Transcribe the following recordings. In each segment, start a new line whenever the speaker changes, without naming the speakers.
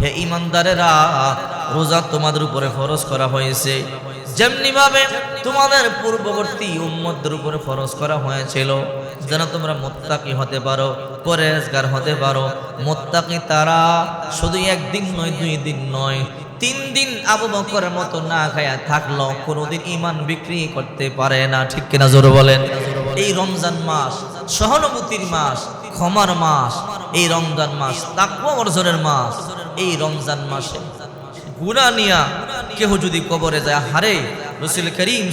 হে ঈমানদারেরা, রোজা তোমাদের উপরে ফরজ করা হয়েছে। যেমনি ভাবে তোমাদের পূর্ববর্তী উম্মতদের উপরে ফরজ করা হয়েছিল, যেন তোমরা মুত্তাকি হতে পারো পরেজগার হতে পারো। মুত্তাকি তারা শুধু একদিন নয়, দুই দিন নয়, তিন দিন আবু বকরের মতো না খায়া থাকল কোনোদিন ইমান বিক্রি করতে পারে না। ঠিক কিনা জোরে বলেন? এই রমজান মাস, সহানুভূতির মাস, ক্ষমার মাস এই রমজান মাস, তাকওয়া অর্জনের মাস, এই রমজান মাসে গুণা নিয়া কেহ যদি কবরে যায়, হারে রসুল করিম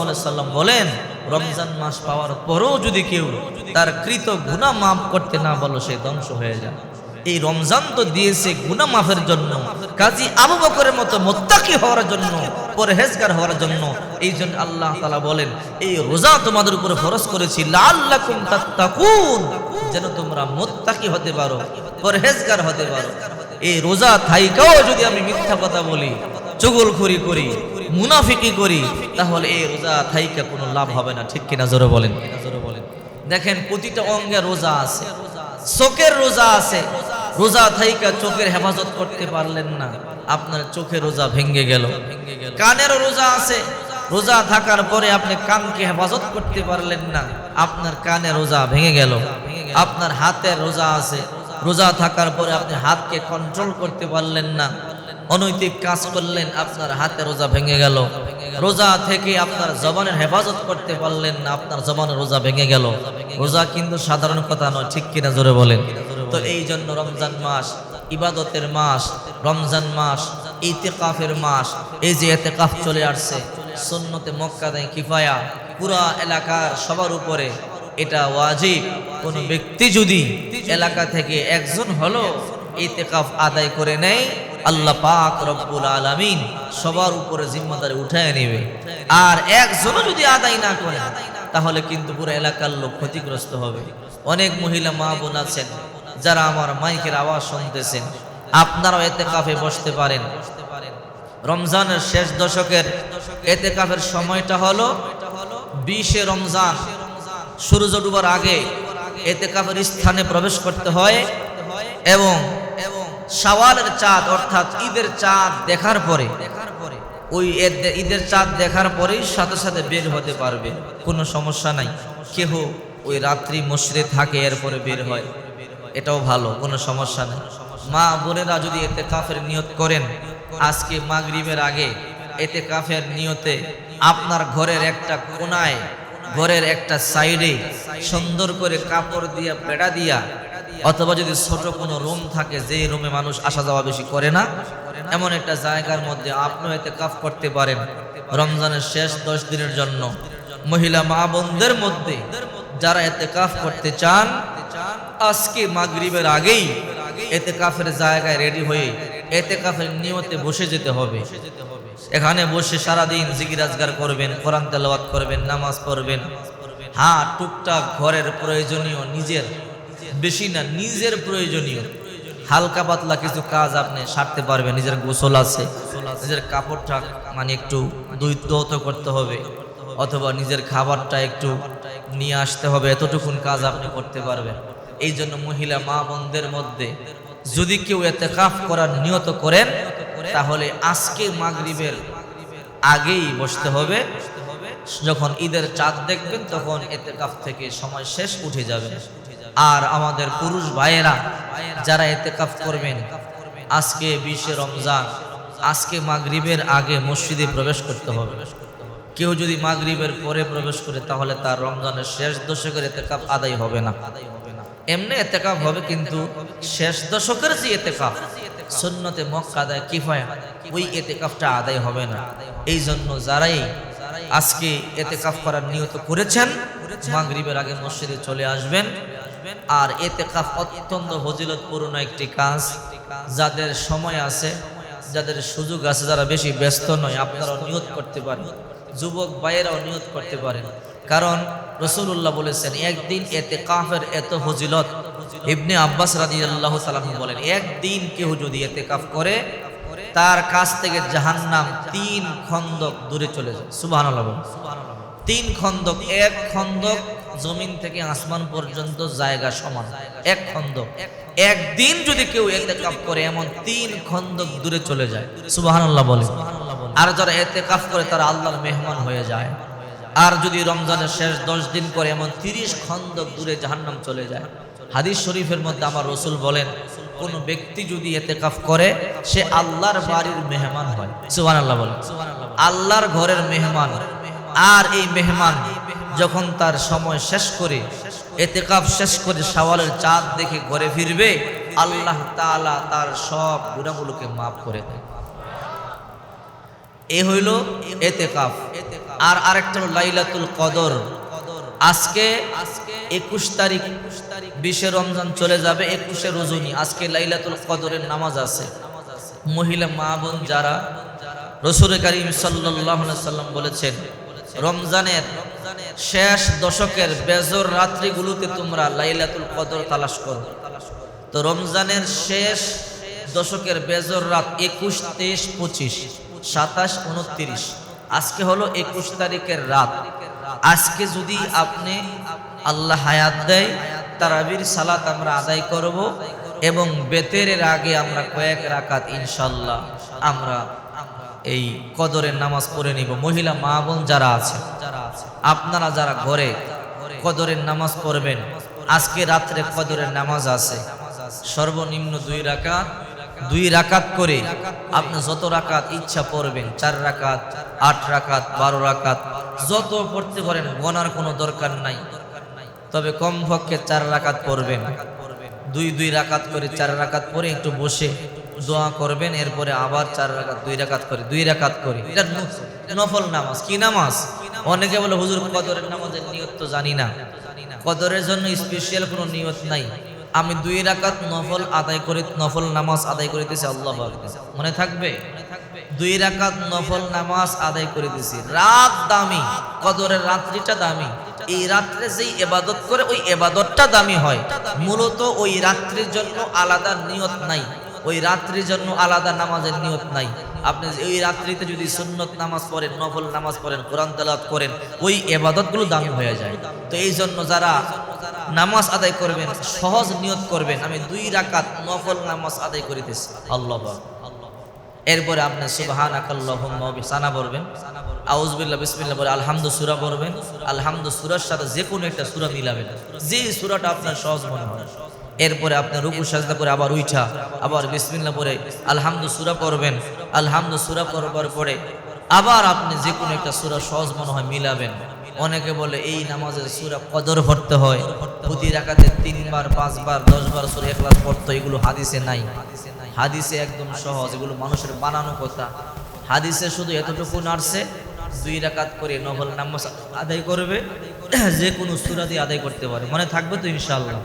আলাইহি সাল্লাম বলেন, রমজান মাস পাওয়ার পরও যদি কেউ তার কৃত গুণা মাফ করতে না বলো, সে ধ্বংস হয়ে যায়। এই রমজান তো দিয়েছে গুনাহ মাফের জন্য, কাজী আবু বকরের মতো মোত্তাকি হওয়ার জন্য, পরহেজগার হওয়ার জন্য। এই জন্য আল্লাহ তালা বলেন, এই রোজা তোমাদের উপরে ফরজ করেছি, লাআল্লাকুম তাত্তাকুন। যেন তোমরা মোত্তাকি হতে পারো, পরহেজগার হতে পারো। এই রোজা থাইকাও যদি আমি মিথ্যা কথা বলি চুগলখড়ি করি, মুনাফিকি করি, তাহলে এই রোজা থাইকা কোনো লাভ হবে না। ঠিক কিনা জোরে বলেন? দেখেন, প্রতিটা অঙ্গে রোজা আছে। চোখের রোজা আছে। রোজা থাইকা চোখের হেফাজত করতে পারলেন না। আপনার চোখের রোজা ভেঙ্গে গেল। কানের রোজা আছে। রোজা থাকার পরে আপনি কানকে হেফাজত করতে পারলেন না। আপনার কানে রোজা ভেঙে গেল। আপনার হাতের রোজা আছে, রোজা থাকার পরে আপনি হাতকে কন্ট্রোল করতে পারলেন না। অনৈতিক কাজ করলেন, আপনার হাতে রোজা ভেঙে গেল। রোজা থেকে আপনার জবানের হেফাজত করতে পারলেন না, আপনার জবানের রোজা ভেঙে গেল। রোজা কিন্তু সাধারণ কথা নয়, ঠিক কিনা জোরে বলেন? তো এই জন্য রমজান মাস, ইবাদতের মাস, রমজান মাস, ইতেকাফের মাস, এই যে এতেকাফ চলে আসছে, সুন্নতে মক্কা দেয় কিফায়া, পুরা এলাকার সবার উপরে এটা ওয়াজিব। কোনো ব্যক্তি যদি এলাকা থেকে একজন হলো, ইতেকাফ আদায় করে নেয়, আল্লাহ পাক রব্বুল আলামিন সবার উপরে জিম্মাদারি উঠায় নেবে। আর একজনও যদি আদায় না করে, তাহলে কিন্তু পুরো এলাকার লোক ক্ষতিগ্রস্ত হবে। অনেক মহিলা মা বোন আছেন, যারা আমার মাইকের আওয়াজ শুনতেছেন। আপনারাও এতে কাফে বসতে পারেন। রমজানের শেষ দশকের এতে কাফের সময়টা হলো বিশে রমজান। সূর্য ডুবার আগে এতে কাফের স্থানে প্রবেশ করতে হয় এবং শাওয়ালের চাঁদ, অর্থাৎ ঈদের চাঁদ দেখার পরে, ওই ঈদের চাঁদ দেখার পরেই সাথে সাথে বের হতে পারবে। কোনো সমস্যা নাই। কেহ ওই রাত্রি মসজিদে থাকে, এরপরে বের হয়। এটাও ভালো, কোনো সমস্যা নেই। মা বোনেরা যদি এতে কাফের নিয়ত করেন, আজকে মাগরিবের আগে এতে কাফের নিয়তে আপনার ঘরের একটা কোনায় ঘরের একটা সাইডে সুন্দর করে কাপড় দিয়া, পেড়া দিয়া, অথবা যদি ছোট কোনো রুম থাকে যে রুমে মানুষ আসা যাওয়া বেশি করে না, এমন একটা জায়গার মধ্যে আপনিও এতে কাফ করতে পারেন। রমজানের শেষ দশ দিনের জন্য। মহিলা, মা বোনদের মধ্যে যারা এতে কাফ করতে চান, আজকে মাগরিবের আগেই এতে কাফের জায়গায় রেডি হয়ে এতে কাফের নিয়তে বসে যেতে হবে। এখানে বসে সারাদিন জিগিরাজগার করবেন, কোরআন তেলাওয়াত করবেন, নামাজ পড়বেন। হ্যাঁ টুকটাক ঘরের প্রয়োজনীয়, নিজের। বেশি না, নিজের প্রয়োজনীয়। হালকা পাতলা কিছু কাজ আপনি সারতে পারবেন, নিজের গোসল আছে। নিজের কাপড়টা মানে একটু দৈত্য করতে হবে, অথবা নিজের খাবারটা একটু নিয়ে আসতে হবে, এতটুকুন কাজ আপনি করতে পারবেন। এই জন্য মহিলা মা বোনদের মধ্যে যদি কেউ এতে কাফ করার নিয়ত করেন তাহলে আজকে মাগরিবের আগেই বসতে হবে। যখন ঈদের চাঁদ দেখবেন তখন এতে কাফ থেকে সময় শেষ উঠে যাবে। আর আমাদের পুরুষ ভাইয়েরা, যারা এতে কাফ করবেন, আজকে বিশে রমজান, আজকে মাগরিবের আগে মসজিদে প্রবেশ করতে হবে। কেউ যদি মাগরিবের পরে প্রবেশ করে, তাহলে তার রমজানের শেষ দশকের এতেকাফ আদায় হবে না। এমনি এতেকাফ হবে কিন্তু শেষ দশকের যে এতেকাফ সুন্নতে মক্কা আদায় কিফায়া। ওই এতেকাফটা আদায় হবে না। এই জন্য যারাই আজকে এতেকাফ করার নিয়ত করেছেন, মাগরিবের আগে মসজিদে চলে আসবেন। আর এতেকাফ অত্যন্ত ফজিলতপূর্ণ একটি কাজ। যাদের সময় আছে, যাদের সুযোগ আছে, যারা বেশি ব্যস্ত নয়, আপনারাও নিয়ত করতে পারেন। যুবক ভাইয়েরাও নিয়ত করতে পারেন। কারণ রসুল্লাহ বলেছেন, একদিন এতে কাফের এত ফজিলত ইবনে আব্বাস রাজি আল্লাহ সালাম বলেন, একদিন কেউ যদি এতে কাফ করে, তার কাছ থেকে জাহান্নাম তিন খন্দক দূরে চলে যায়। সুবাহ তিন খন্দক, এক খন্দক জমিন থেকে আসমান পর্যন্ত জায়গা সমান। এক খন্দক। একদিন যদি কেউ এতেকাফ করে, এমন তিন খন্দক দূরে চলে যায়। সুবহানাল্লাহ বলে আর যারা এতে এতেকাফ করে, তারা আল্লাহর মেহমান হয়ে যায়। আর যদি রমজানের শেষ দশ দিন করে, এমন তিরিশ খন্দক দূরে জাহান্নাম চলে যায়। হাদিস শরীফের মধ্যে আমার রসুল বলেন, কোন ব্যক্তি যদি এতেকাফ করে, সে আল্লাহর বাড়ির মেহমান হয়। সুবহানাল্লাহ বলে আল্লাহর ঘরের মেহমান আর এই মেহমান যখন তার সময় শেষ করে, এতেকাফ শেষ করে সওয়ালের চাঁদ দেখে ঘরে ফিরবে, আল্লাহ তাআলা তার সব গুণাগুলোকে মাফ করে দেয়। এ হইল এতেকাফ। আর আরেকটা হলো লাইলাতুল কদর। আজকে একুশ তারিখ, বিশে রমজান চলে যাবে, একুশে রজনী। আজকে লাইলাতুল কদরের নামাজ আছে। মহিলা মা বোন যারা রসুল করিম সাল্লাম বলেছেন, রমজানের শেষ দশকের বেজর রাত্রিগুলোতে তোমরা লাইলাতুল কদর তালাশ করো। তো রমজানের শেষ দশকের বেজর রাত একুশ, তেইশ, পঁচিশ, সাতাশ, উনত্রিশ। আজকে হলো একুশ তারিখের রাত। আজকে যদি আপনি আল্লাহ হায়াত দেয়, তারাবির সালাত আমরা আদায় করব এবং বেতেরের আগে আমরা কয়েক রাকাত ইনশাল্লাহ আমরা এই কদরের নামাজ পড়ে নিব। মহিলা, মা বোন যারা আছে, আপনারা যারা ঘরে কদরের নামাজ পড়বেন, আজকে রাত্রে কদরের নামাজ আছে। সর্বনিম্ন দুই রাকাত দুই রাকাত করে আপনি যত রাকাত ইচ্ছা পড়বেন, চার রাকাত, আট রাকাত, বারো রাকাত যত পড়তে পারেন গনার কোনো দরকার নাই। তবে কমপক্ষে চার রাকাত পড়বেন। দুই দুই রাকাত করে চার রাকাত পরে একটু বসে দোয়া করবেন, এরপরে আবার চার রাকাত, দুই রাকাত করে, দুই রাকাত করে। এটা নফল নামাজ। কি নামাজ? অনেকে বলে, হুজুর, কদরের নামাজের নিয়ত তো জানি না। কদরের জন্য স্পেশাল কোনো নিয়ত নাই। আমি দুই রাকাত নফল আদায় করে, নফল নামাজ আদায় করিতেছি, আল্লাহ মনে থাকবে? দুই রাকাত নফল নামাজ আদায় করে দিছি। রাত দামি, কদরের রাত্রিটা দামি। এই রাত্রে যেই এবাদত করে, ওই এবাদতটা দামি হয়। মূলত ওই রাত্রির জন্য আলাদা নিয়ত নাই। ওই রাত্রির জন্য আলাদা নামাজের নিয়ত নাই। আপনি ওই রাত্রিতে যদি সুন্নত নামাজ পড়েন, নফল নামাজ পড়েন, কোরআন তেলাওয়াত করেন, ওই এবাদতগুলো দামি হয়ে যায়। তো এই জন্য যারা নামাজ আদায় করবেন, সহজ নিয়ত করবেন, আমি দুই রাকাত নফল নামাজ আদায় করিতেছি আল্লাহ এরপরে আপনি সুবহান সানা পড়বেন। আউজবিল্লাহ বিসমিল্লাহ বলে আলহামদু সূরা পড়বেন। আলহামদু সূরার সাথে যে কোনো একটা সূরা মিলাবেন। যে সূরাটা আপনার সহজ মনে হয়। এরপরে আপনি রুকু, সাজদা করে আবার উঠা আবার বিসমিল্লাহ পরে আলহামদু সূরা পড়বেন। আলহামদু সূরা পড়বার পরে আবার আপনি যে কোনো একটা সূরা সহজ মনে হয় মিলাবেন। অনেকে বলে, এই নামাজের সুরা কদর পড়তে হয়। প্রতি রাখাতে তিনবার, পাঁচবার, দশবার সুরে এখলাস পড়তো এগুলো হাদিসে নাই। হাদিসে একদম সহজ, এগুলো মানুষের বানানো কথা। হাদিসে শুধু এতটুকু নাড়ছে, দুই রাকাত করে নভল নামাজ আদায় করবে, যে কোনো সুরা দিয়ে আদায় করতে পারে। মনে থাকবে তো ইনশাআল্লাহ।